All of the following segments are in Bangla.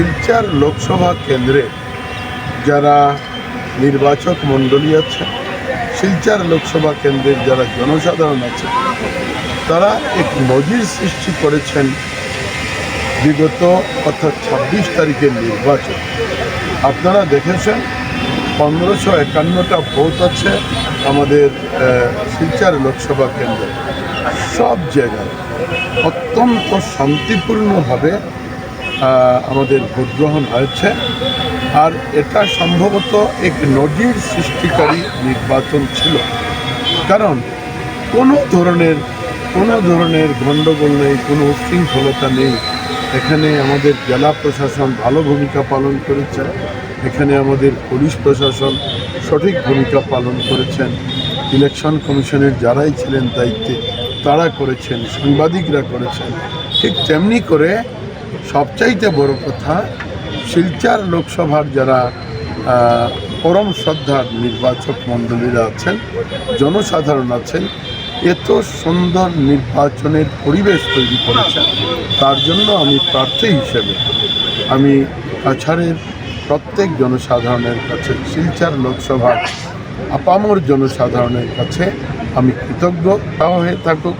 শিলচর লোকসভা কেন্দ্রে যারা নির্বাচক মণ্ডলী আছে, শিলচর লোকসভা কেন্দ্রের যারা জনসাধারণ আছে, তারা এক নজির সৃষ্টি করেছেন বিগত অর্থাৎ ছাব্বিশ তারিখের নির্বাচন। আপনারা দেখেছেন, পনেরোশো একান্নটা ভোট আছে আমাদের শিলচর লোকসভা কেন্দ্রে। সব জায়গায় অত্যন্ত শান্তিপূর্ণভাবে আমাদের ভোট গ্রহণ হয়েছে। আর এটা সম্ভবত এক নজির সৃষ্টিকারী নির্বাচন ছিল। কারণ কোনো ধরনের কোনো ধরনের গণ্ডগোল নেই, কোনো উশৃঙ্খলতা নেই। এখানে আমাদের জেলা প্রশাসন ভালো ভূমিকা পালন করেছে। এখানে আমাদের পুলিশ প্রশাসন সঠিক ভূমিকা পালন করেছেন ইলেকশন কমিশনের যারাই ছিলেন দায়িত্বে, তারা করেছেন, সাংবাদিকরা করেছেন। ঠিক তেমনি করে সবচাইতে বড় কথা, শিলচার লোকসভার যারা পরম শ্রদ্ধার নির্বাচক মণ্ডলীরা আছেন, জনসাধারণ আছেন, এত সুন্দর নির্বাচনের পরিবেশ তৈরি করেছেন। তার জন্য আমি প্রার্থী হিসেবে, আমি কাছাড়ের প্রত্যেক জনসাধারণের কাছে, শিলচার লোকসভার আপামর জনসাধারণের কাছে আমি কৃতজ্ঞ। হয়ে থাকুক,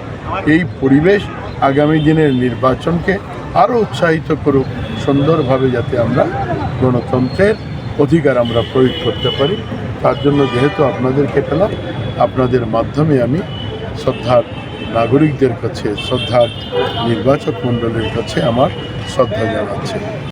এই পরিবেশ আগামী দিনের নির্বাচনকে আরও উৎসাহিত করুক, সুন্দরভাবে যাতে আমরা গণতন্ত্রের অধিকার আমরা প্রয়োগ করতে পারি। তার জন্য যেহেতু আপনাদেরকে পেলাম, আপনাদের মাধ্যমে আমি শ্রদ্ধার নাগরিকদের কাছে, শ্রদ্ধার নির্বাচক মণ্ডলীর কাছে আমার শ্রদ্ধা জানাচ্ছি।